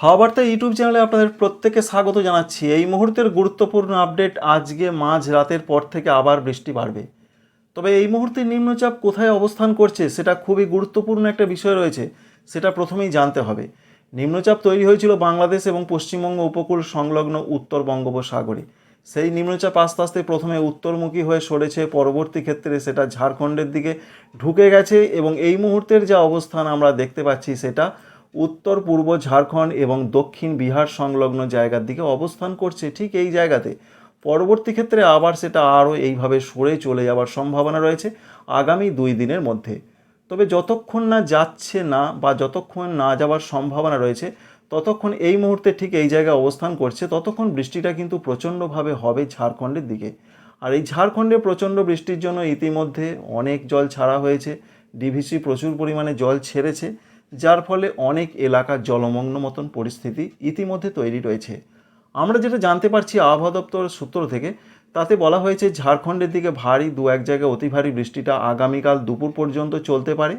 হাওয়া বার্তা ইউটিউব চ্যানেলে আপনাদের প্রত্যেককে স্বাগত জানাচ্ছি। এই মুহূর্তের গুরুত্বপূর্ণ আপডেট আজকে মাঝ রাতের পর থেকে আবার বৃষ্টি বাড়বে। তবে এই মুহূর্তে নিম্নচাপ কোথায় অবস্থান করছে সেটা খুবই গুরুত্বপূর্ণ একটা বিষয় রয়েছে, সেটা প্রথমেই জানতে হবে। নিম্নচাপ তৈরি হয়েছিল বাংলাদেশ এবং পশ্চিমবঙ্গ উপকূল সংলগ্ন উত্তর বঙ্গোপসাগরে। সেই নিম্নচাপ আস্তে আস্তে প্রথমে উত্তরমুখী হয়ে সরেছে, পরবর্তী ক্ষেত্রে সেটা ঝাড়খণ্ডের দিকে ঢুকে গেছে এবং এই মুহূর্তের যা অবস্থান আমরা দেখতে পাচ্ছি সেটা উত্তর, পূর্ব ঝাড়খণ্ড এবং দক্ষিণ বিহার সংলগ্ন জায়গার দিকে অবস্থান করছে ঠিক এই জায়গাতে। পরবর্তী ক্ষেত্রে আবার সেটা আরও এইভাবে সরে চলে যাওয়ার সম্ভাবনা রয়েছে আগামী দুই দিনের মধ্যে। তবে যতক্ষণ না যাচ্ছে না বা যতক্ষণ না যাওয়ার সম্ভাবনা রয়েছে, ততক্ষণ এই মুহূর্তে ঠিক এই জায়গায় অবস্থান করছে, ততক্ষণ বৃষ্টিটা কিন্তু প্রচণ্ডভাবে হবে ঝাড়খণ্ডের দিকে। আর এই ঝাড়খণ্ডে প্রচণ্ড বৃষ্টির জন্য ইতিমধ্যে অনেক জল ছাড়া হয়েছে, ডিভিসি প্রচুর পরিমাণে জল ছেড়েছে। যার ফলে অনেক এলাকা জলমগ্ন মতন পরিস্থিতি ইতিমধ্যে তৈরি রয়েছে। আমরা যেটা জানতে পারছি আবহাওয়া দপ্তর সূত্র থেকে, তাতে বলা হয়েছে ঝাড়খণ্ডের দিকে ভারী দু এক জায়গায় অতি ভারী বৃষ্টিটা আগামীকাল দুপুর পর্যন্ত চলতে পারে।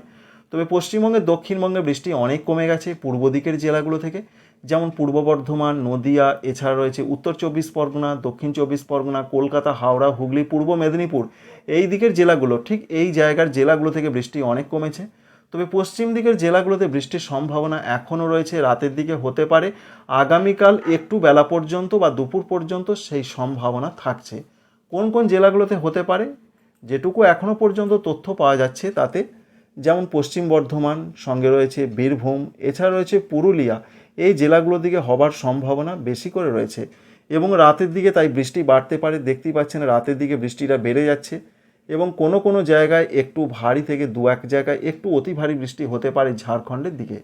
তবে পশ্চিমবঙ্গের দক্ষিণবঙ্গে বৃষ্টি অনেক কমে গেছে পূর্ব দিকের জেলাগুলো থেকে, যেমন পূর্ব বর্ধমান, নদিয়া, এছাড়া রয়েছে উত্তর চব্বিশ পরগনা, দক্ষিণ চব্বিশ পরগনা, কলকাতা, হাওড়া, হুগলি, পূর্ব মেদিনীপুর। এই দিকের জেলাগুলো, ঠিক এই জায়গার জেলাগুলো থেকে বৃষ্টি অনেক কমেছে। তবে পশ্চিম দিকের জেলাগুলোতে বৃষ্টির সম্ভাবনা এখনও রয়েছে, রাতের দিকে হতে পারে। আগামীকাল একটু বেলা পর্যন্ত বা দুপুর পর্যন্ত সেই সম্ভাবনা থাকছে। কোন কোন জেলাগুলোতে হতে পারে, যেটুকু এখনও পর্যন্ত তথ্য পাওয়া যাচ্ছে তাতে, যেমন পশ্চিম বর্ধমান, সঙ্গে রয়েছে বীরভূম, এছাড়া রয়েছে পুরুলিয়া, এই জেলাগুলোর দিকে হবার সম্ভাবনা বেশি করে রয়েছে। এবং রাতের দিকে তাই বৃষ্টি বাড়তে পারে, দেখতেই পাচ্ছেন রাতের দিকে বৃষ্টিটা বেড়ে যাচ্ছে। এবং কোনো কোনো জায়গায় একটু ভারী থেকে দু এক জায়গায় একটু অতি ভারী বৃষ্টি হতে পারে ঝাড়খণ্ডের দিকে।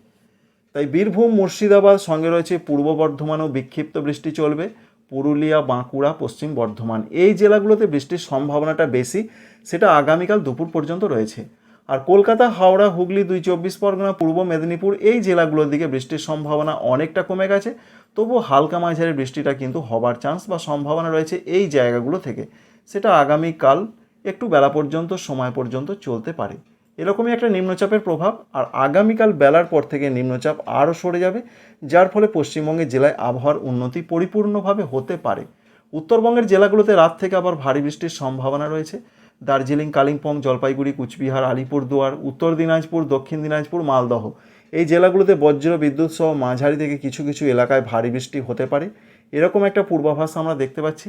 তাই বীরভূম, মুর্শিদাবাদ সঙ্গে রয়েছে পূর্ব বর্ধমানেও বিক্ষিপ্ত বৃষ্টি চলবে। পুরুলিয়া, বাঁকুড়া, পশ্চিম বর্ধমান এই জেলাগুলোতে বৃষ্টির সম্ভাবনাটা বেশি, সেটা আগামীকাল দুপুর পর্যন্ত রয়েছে। আর কলকাতা, হাওড়া, হুগলি, দুই চব্বিশ পরগনা, পূর্ব মেদিনীপুর এই জেলাগুলোর দিকে বৃষ্টির সম্ভাবনা অনেকটা কমে গেছে। তবুও হালকা মাঝারি বৃষ্টিটা কিন্তু হবার চান্স বা সম্ভাবনা রয়েছে এই জায়গাগুলো থেকে। সেটা আগামীকাল একটু বেলা পর্যন্ত, সময় পর্যন্ত চলতে পারে। এরকমই একটা নিম্নচাপের প্রভাব, আর আগামীকাল বেলার পর থেকে নিম্নচাপ আরও সরে যাবে, যার ফলে পশ্চিমবঙ্গের জেলায় আবহাওয়ার উন্নতি পরিপূর্ণভাবে হতে পারে। উত্তরবঙ্গের জেলাগুলোতে রাত থেকে আবার ভারী বৃষ্টির সম্ভাবনা রয়েছে। দার্জিলিং, কালিম্পং, জলপাইগুড়ি, কুচবিহার, আলিপুরদুয়ার, উত্তর দিনাজপুর, দক্ষিণ দিনাজপুর, মালদহ। এই জেলাগুলোতে বজ্র, বিদ্যুৎ সহ মাঝারি থেকে কিছু কিছু এলাকায় ভারী বৃষ্টি হতে পারে। এরকম একটা পূর্বাভাস আমরা দেখতে পাচ্ছি।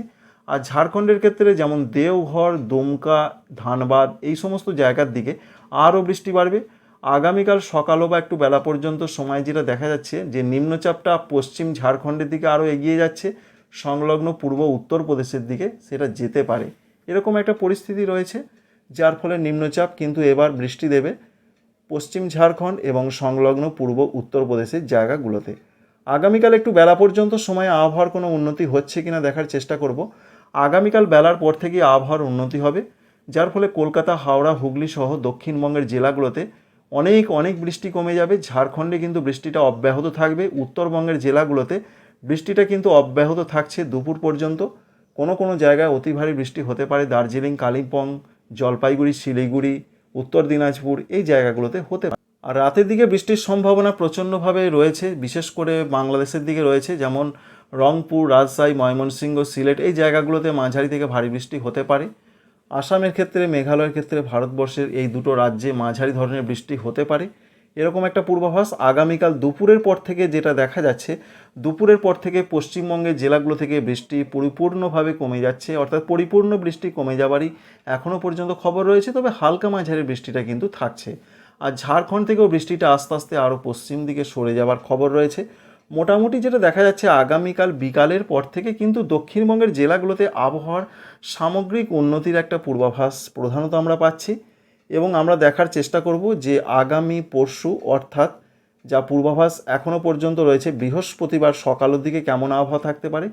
আর ঝাড়খণ্ডের ক্ষেত্রে যেমন দেওঘর, দুমকা, ধানবাদ এই সমস্ত জায়গার দিকে আরও বৃষ্টি বাড়বে। আগামীকাল সকালও বা একটু বেলা পর্যন্ত সময় যেটা দেখা যাচ্ছে যে নিম্নচাপটা পশ্চিম ঝাড়খণ্ডের দিকে আরও এগিয়ে যাচ্ছে, সংলগ্ন পূর্ব উত্তরপ্রদেশের দিকে সেটা যেতে পারে। এরকম একটা পরিস্থিতি রয়েছে, যার ফলে নিম্নচাপ কিন্তু এবার বৃষ্টি দেবে পশ্চিম ঝাড়খণ্ড এবং সংলগ্ন পূর্ব উত্তরপ্রদেশের জায়গাগুলোতে। আগামীকাল একটু বেলা পর্যন্ত সময়ে আবহাওয়ার কোনো উন্নতি হচ্ছে কিনা দেখার চেষ্টা করব। আগামীকাল বেলার পর থেকে আবহাওয়ার উন্নতি হবে, যার ফলে কলকাতা, হাওড়া, হুগলি সহ দক্ষিণবঙ্গের জেলাগুলোতে অনেক অনেক বৃষ্টি কমে যাবে। ঝাড়খণ্ডে কিন্তু বৃষ্টিটা অব্যাহত থাকবে। উত্তরবঙ্গের জেলাগুলোতে বৃষ্টিটা কিন্তু অব্যাহত থাকছে দুপুর পর্যন্ত। কোনো কোনো জায়গায় অতি ভারী বৃষ্টি হতে পারে। দার্জিলিং, কালিম্পং, জলপাইগুড়ি, শিলিগুড়ি, উত্তর দিনাজপুর এই জায়গাগুলোতে হতে পারে। আর রাতের দিকে বৃষ্টির সম্ভাবনা প্রচণ্ডভাবে রয়েছে। বিশেষ করে বাংলাদেশের দিকে রয়েছে। যেমন রংপুর, রাজশাহী, ময়মনসিংহ, সিলেট এই জায়গাগুলোতে মাঝারি থেকে ভারী বৃষ্টি হতে পারে। আসামের ক্ষেত্রে, মেঘালয়ের ক্ষেত্রে, ভারতবর্ষের এই দুটো রাজ্যে মাঝারি ধরনের বৃষ্টি হতে পারে। এরকম একটা পূর্বাভাস আগামীকাল দুপুরের পর থেকে যেটা দেখা যাচ্ছে, দুপুরের পর থেকে পশ্চিমবঙ্গের জেলাগুলো থেকে বৃষ্টি পরিপূর্ণভাবে কমে যাচ্ছে, অর্থাৎ পরিপূর্ণ বৃষ্টি কমে যাবারই এখনও পর্যন্ত খবর রয়েছে, তবে হালকা মাঝারি বৃষ্টিটা কিন্তু থাকছে। আর ঝাড়খণ্ড থেকেও বৃষ্টিটা আস্তে আস্তে আরও পশ্চিম দিকে সরে যাওয়ার খবর রয়েছে। মোটামুটি যেটা দেখা যাচ্ছে আগামীকাল বিকালের পর থেকে কিন্তু দক্ষিণবঙ্গের জেলাগুলোতে আবহাওয়ার সামগ্রিক উন্নতির একটা পূর্বাভাস প্রধানত আমরা পাচ্ছি এবং আমরা দেখার চেষ্টা করব যে আগামী পরশু অর্থাৎ যা পূর্বাভাস এখনও পর্যন্ত রয়েছে, বৃহস্পতিবার সকালের দিকে কেমন আবহাওয়া থাকতে পারে?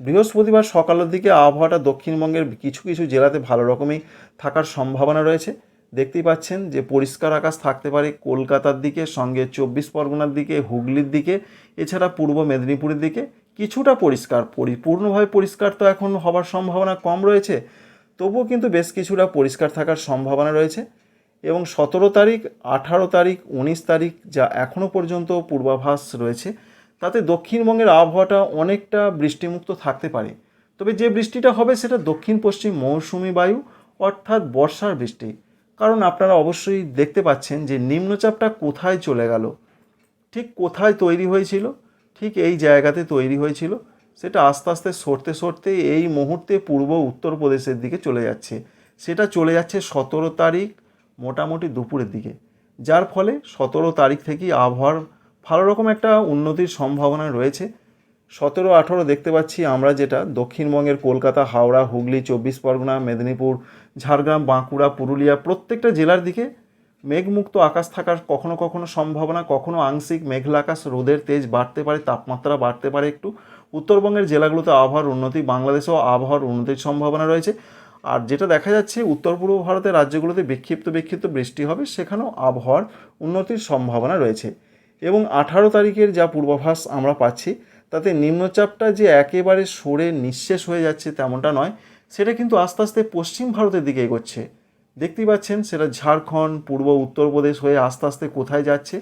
বৃহস্পতিবার সকালের দিকে আবহাওয়াটা দক্ষিণবঙ্গের কিছু কিছু জেলাতে ভালো রকমই থাকার সম্ভাবনা রয়েছে। দেখতেই পাচ্ছেন যে পরিষ্কার আকাশ থাকতে পারে কলকাতার দিকে, সঙ্গে চব্বিশ পরগনার দিকে, হুগলির দিকে, এছাড়া পূর্ব মেদিনীপুরের দিকে। কিছুটা পরিষ্কার, পরিপূর্ণভাবে পরিষ্কার তো এখন হবার সম্ভাবনা কম রয়েছে, তবুও কিন্তু বেশ কিছুটা পরিষ্কার থাকার সম্ভাবনা রয়েছে। এবং সতেরো তারিখ, আঠারো তারিখ, উনিশ তারিখ যা এখনও পর্যন্ত পূর্বাভাস রয়েছে, তাতে দক্ষিণবঙ্গের আবহাওয়াটা অনেকটা বৃষ্টিমুক্ত থাকতে পারে। তবে যে বৃষ্টিটা হবে সেটা দক্ষিণ পশ্চিম মৌসুমি বায়ু, অর্থাৎ বর্ষার বৃষ্টি। কারণ আপনারা অবশ্যই দেখতে পাচ্ছেন যে নিম্নচাপটা কোথায় চলে গেল। ঠিক কোথায় তৈরি হয়েছিল? ঠিক এই জায়গাতে তৈরি হয়েছিল। সেটা আস্তে আস্তে সরতে সরতে এই মুহূর্তে পূর্ব উত্তরপ্রদেশের দিকে চলে যাচ্ছে। সেটা চলে যাচ্ছে সতেরো তারিখ মোটামুটি দুপুরের দিকে। যার ফলে সতেরো তারিখ থেকেই আবহাওয়ার ভালো রকম একটা উন্নতির সম্ভাবনা রয়েছে। সতেরো আঠেরো দেখতে পাচ্ছি আমরা যেটা, দক্ষিণবঙ্গের কলকাতা, হাওড়া, হুগলি, চব্বিশ পরগনা, মেদিনীপুর, ঝাড়গ্রাম, বাঁকুড়া, পুরুলিয়া, প্রত্যেকটা জেলার দিকে মেঘমুক্ত আকাশ থাকার কখনো কখনো সম্ভাবনা, কখনো আংশিক মেঘলা আকাশ রোদের তেজ বাড়তে পারে, তাপমাত্রা বাড়তে পারে একটু। উত্তরবঙ্গের জেলাগুলোতে আবহাওয়ার উন্নতি, বাংলাদেশেও আবহাওয়ার উন্নতির সম্ভাবনা রয়েছে। আর যেটা দেখা যাচ্ছে, উত্তর পূর্ব ভারতের রাজ্যগুলোতে বিক্ষিপ্ত বিক্ষিপ্ত বৃষ্টি হবে, সেখানেও আবহাওয়ার উন্নতির সম্ভাবনা রয়েছে। এবং আঠারো তারিখের যা পূর্বাভাস আমরা পাচ্ছি তাতে নিম্নচাপটা যে একেবারে সরে নিঃশেষ হয়ে যাচ্ছে তেমনটা নয়, সেটা কিন্তু আস্তে আস্তে পশ্চিম ভারতের দিকে এগোচ্ছে। দেখতেই পাচ্ছেন সেটা ঝাড়খণ্ড, পূর্ব, উত্তরপ্রদেশ হয়ে আস্তে আস্তে কোথায় যাচ্ছে,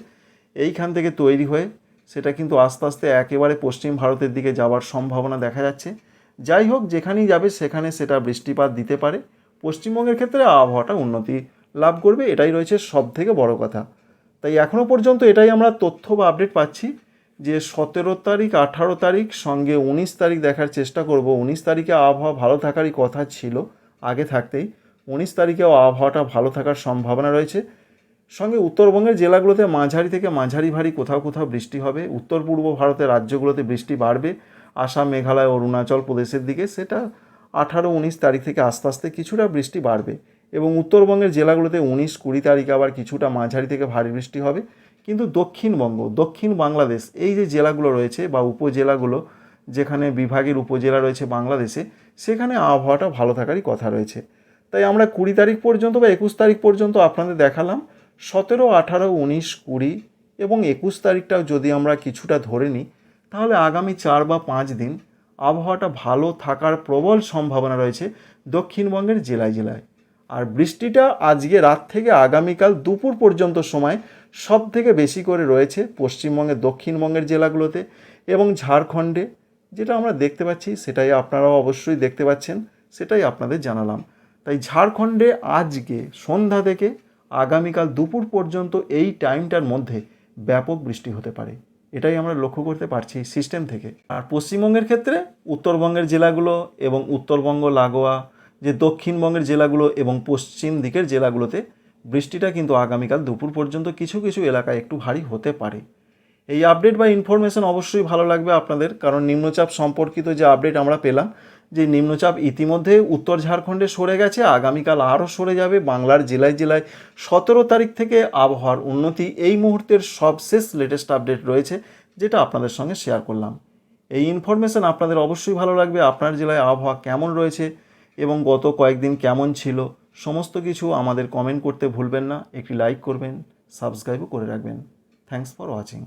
এইখান থেকে তৈরি হয়ে সেটা কিন্তু আস্তে আস্তে একেবারে পশ্চিম ভারতের দিকে যাওয়ার সম্ভাবনা দেখা যাচ্ছে। যাই হোক, যেখানেই যাবে সেখানে সেটা বৃষ্টিপাত দিতে পারে। পশ্চিমবঙ্গের ক্ষেত্রে আবহাওয়াটা উন্নতি লাভ করবে, এটাই রয়েছে সব থেকে বড় কথা। তাই এখনও পর্যন্ত এটাই আমরা তথ্য বা আপডেট পাচ্ছি। যে সতেরো তারিখ, আঠারো তারিখ, সঙ্গে উনিশ তারিখ দেখার চেষ্টা করব। উনিশ তারিখে আবহাওয়া ভালো থাকারই কথা ছিল আগে থাকতেই। উনিশ তারিখেও আবহাওয়াটা ভালো থাকার সম্ভাবনা রয়েছে। সঙ্গে উত্তরবঙ্গের জেলাগুলোতে মাঝারি থেকে মাঝারি ভারী কোথাও কোথাও বৃষ্টি হবে। উত্তর পূর্ব ভারতের রাজ্যগুলোতে বৃষ্টি বাড়বে। আসাম, মেঘালয়, অরুণাচল প্রদেশের দিকে সেটা আঠারো, উনিশ তারিখ থেকে আস্তে আস্তে কিছুটা বৃষ্টি বাড়বে। এবং উত্তরবঙ্গের জেলাগুলোতে উনিশ, কুড়ি তারিখে আবার কিছুটা মাঝারি থেকে ভারী বৃষ্টি হবে। কিন্তু দক্ষিণবঙ্গ, দক্ষিণ বাংলাদেশ, এই যে জেলাগুলো রয়েছে বা উপজেলাগুলো, যেখানে বিভাগের উপজেলা রয়েছে বাংলাদেশে, সেখানে আবহাওয়াটা ভালো থাকারই কথা রয়েছে। তাই আমরা কুড়ি তারিখ পর্যন্ত বা একুশ তারিখ পর্যন্ত আপনাদের দেখালাম, সতেরো, আঠারো, উনিশ, কুড়ি এবং একুশ তারিখটাও যদি আমরা কিছুটা ধরে নিই, তাহলে আগামী চার বা পাঁচ দিন আবহাওয়াটা ভালো থাকার প্রবল সম্ভাবনা রয়েছে দক্ষিণবঙ্গের জেলায় জেলায়। আর বৃষ্টিটা আজকে রাত থেকে আগামীকাল দুপুর পর্যন্ত সময় সব থেকে বেশি করে রয়েছে পশ্চিমবঙ্গের দক্ষিণবঙ্গের জেলাগুলোতে এবং ঝাড়খণ্ডে। যেটা আমরা দেখতে পাচ্ছি, সেটাই আপনারাও অবশ্যই দেখতে পাচ্ছেন, সেটাই আপনাদের জানালাম। তাই ঝাড়খণ্ডে আজকে সন্ধ্যা থেকে আগামীকাল দুপুর পর্যন্ত এই টাইমটার মধ্যে ব্যাপক বৃষ্টি হতে পারে। এটাই আমরা লক্ষ্য করতে পারছি সিস্টেম থেকে। আর পশ্চিমবঙ্গের ক্ষেত্রে উত্তরবঙ্গের জেলাগুলো এবং উত্তরবঙ্গ, লাগোয়া, যে দক্ষিণবঙ্গের জেলাগুলো এবং পশ্চিম দিকের জেলাগুলোতে বৃষ্টিটা কিন্তু আগামীকাল দুপুর পর্যন্ত কিছু কিছু এলাকায় একটু ভারী হতে পারে। এই আপডেট বা ইনফরমেশন অবশ্যই ভালো লাগবে আপনাদের, কারণ নিম্নচাপ সম্পর্কিত যে আপডেট আমরা পেলাম, যে নিম্নচাপ ইতিমধ্যে উত্তর ঝাড়খণ্ডে সরে গেছে, আগামীকাল আরও সরে যাবে, বাংলার জেলায় জেলায় সতেরো তারিখ থেকে আবহাওয়ার উন্নতি এই মুহূর্তের সবশেষ লেটেস্ট আপডেট রয়েছে, যেটা আপনাদের সঙ্গে শেয়ার করলাম। এই ইনফরমেশন আপনাদের অবশ্যই ভালো লাগবে, আপনার জেলায় আবহাওয়া কেমন রয়েছে এবং গত কয়েকদিন কেমন ছিল সমস্ত কিছু আমাদের কমেন্ট করতে ভুলবেন না। একটি লাইক করবেন সাবস্ক্রাইবও করে রাখবেন। Thanks for watching